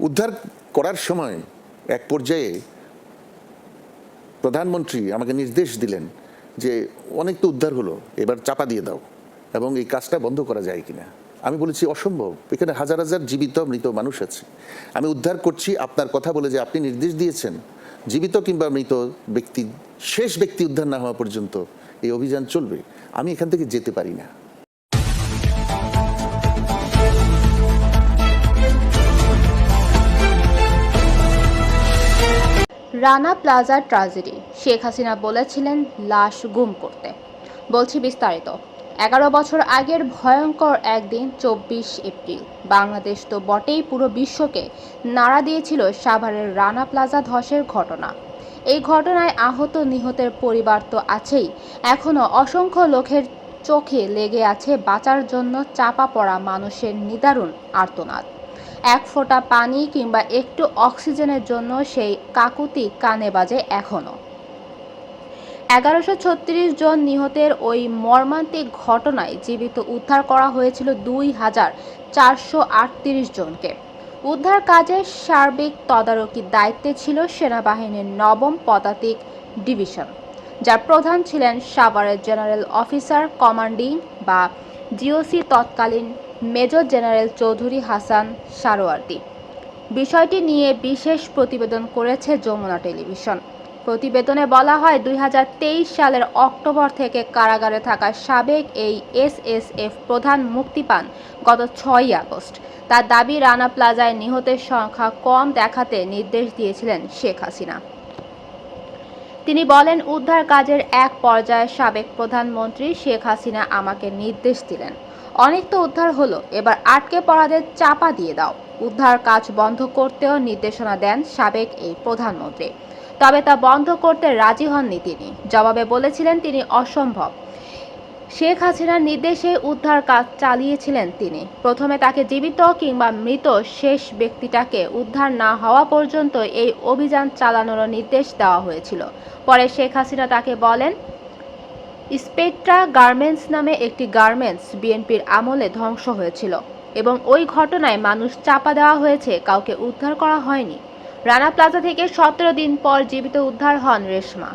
উদ্ধার করার সময় এক পর্যায়ে প্রধানমন্ত্রী আমাকে নির্দেশ দিলেন যে অনেক তো উদ্ধার হলো, এবার চাপা দিয়ে দাও এবং এই কাজটা বন্ধ করা যায় কিনা। আমি বলেছি, অসম্ভব, এখানে হাজার হাজার জীবিত মৃত মানুষ আছে। আমি উদ্ধার করছি আপনার কথা বলে যে আপনি নির্দেশ দিয়েছেন, জীবিত কিংবা মৃত ব্যক্তি, শেষ ব্যক্তি উদ্ধার না হওয়া পর্যন্ত এই অভিযান চলবে। আমি এখান থেকে যেতে পারি না। রানা প্লাজার ট্রাজেডি, শেখ হাসিনা বলেছিলেন লাশ গুম করতে। বলছি বিস্তারিত। এগারো বছর আগের ভয়ঙ্কর একদিন, চব্বিশ এপ্রিল। বাংলাদেশ তো বটেই পুরো বিশ্বকে নাড়া দিয়েছিল সাভারের রানা প্লাজা ধসের ঘটনা। এই ঘটনায় আহত নিহতের পরিবার তো আছেই। এখনও অসংখ্য লোকের চোখে লেগে আছে বাঁচার জন্য চাপা পড়া মানুষের নিদারুণ আর্তনাদ। এক ফোঁটা পানি কিংবা একটু অক্সিজেনের জন্য সেই কাকুতি কানে বাজে এখনও এগারোশো ছত্রিশ জন নিহতের ওই মর্মান্তিক ঘটনায় জীবিত উদ্ধার করা হয়েছিল দুই হাজার চারশো আটত্রিশ জনকে। উদ্ধার কাজের সার্বিক তদারকির দায়িত্বে ছিল সেনাবাহিনীর নবম পদাতিক ডিভিশন, যার প্রধান ছিলেন সাভারের জেনারেল অফিসার, কমান্ডিং বা জিওসি তৎকালীন মেজর জেনারেল চৌধুরী হাসান সারোয়ার্দী। বিষয়টি নিয়ে বিশেষ প্রতিবেদন করেছে যমুনা টেলিভিশন। প্রতিবেদনে বলা হয়, দুই হাজার তেইশ সালের অক্টোবর থেকে কারাগারে থাকা সাবেক এই এসএসএফ প্রধান মুক্তি পান গত ছয়ই আগস্ট। তার দাবি, রানা প্লাজায় নিহতের সংখ্যা কম দেখাতে নির্দেশ দিয়েছিলেন শেখ হাসিনা। তিনি বলেন, উদ্ধার কাজের এক পর্যায়ে সাবেক প্রধানমন্ত্রী শেখ হাসিনা আমাকে নির্দেশ দিলেন। অনেক তো উদ্ধার হলো। এবার আটকে পড়াদের চাপা দিয়ে দাও। উদ্ধার কাজ বন্ধ করতেও নির্দেশনা দেন সাবেক এই প্রধানমন্ত্রী। তবে তা বন্ধ করতে রাজি হননি তিনি। জবাবে বলেছিলেন তিনি অসম্ভব। শেখ হাসিনার নির্দেশে উদ্ধার কাজ চালিয়েছিলেন তিনি। প্রথমে তাকে জীবিত কিংবা মৃত শেষ ব্যক্তিটাকে উদ্ধার না হওয়া পর্যন্ত এই অভিযান চালানোর নির্দেশ দেওয়া হয়েছিল। পরে শেখ হাসিনা তাকে বলেন স্পেট্রা গার্মেন্টস নামে একটি গার্মেন্টস বিএনপির আমলে ধ্বংস হয়েছিল এবং ওই ঘটনায় মানুষ চাপা দেওয়া হয়েছে, কাউকে উদ্ধার করা হয়নি। রানা প্লাজা থেকে সতেরো দিন পর জীবিত উদ্ধার হন রেশমা।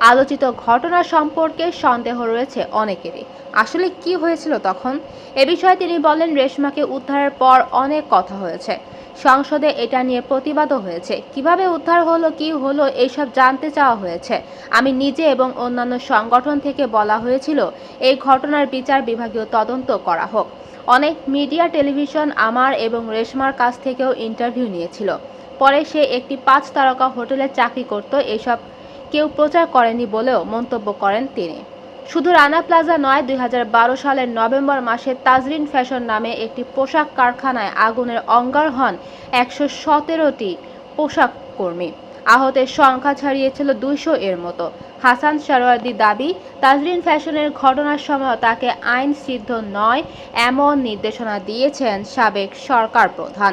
আলোচিত ঘটনা সম্পর্কে সন্দেহ রয়েছে অনেকেরই। আসলে কি হয়েছিল তখন? এ বিষয়ে তিনি বলেন, রেশমাকে উদ্ধারের পর অনেক কথা হয়েছে। সংসদে এটা নিয়ে প্রতিবাদও হয়েছে। কীভাবে উদ্ধার হলো, কি হলো, এইসব জানতে চাওয়া হয়েছে। আমি নিজে এবং অন্যান্য সংগঠন থেকে বলা হয়েছিল, এই ঘটনার বিচার বিভাগীয় তদন্ত করা হোক। অনেক মিডিয়া টেলিভিশন আমার এবং রেশমার কাছ থেকেও ইন্টারভিউ নিয়েছিল। পরে সে একটি পাঁচ তারকা হোটেলে চাকরি করত, এসব কেউ প্রচার করেনি বলেও মন্তব্য করেন তিনি। শুধু রানা প্লাজা নয়, দুই সালের নভেম্বর মাসে তাজরিন ফ্যাশন নামে একটি পোশাক কারখানায় আগুনের অঙ্গার হন একশো সতেরোটি পোশাক কর্মী। আহতের সংখ্যা ছাড়িয়েছিল দুইশো এর মতো। হাসান সারোয়ার্দি দাবি, তাজরিন ফ্যাশনের ঘটনার সময় তাকে আইন সিদ্ধ নয়, এমন নির্দেশনা দিয়েছেন সাবেক সরকার প্রধান।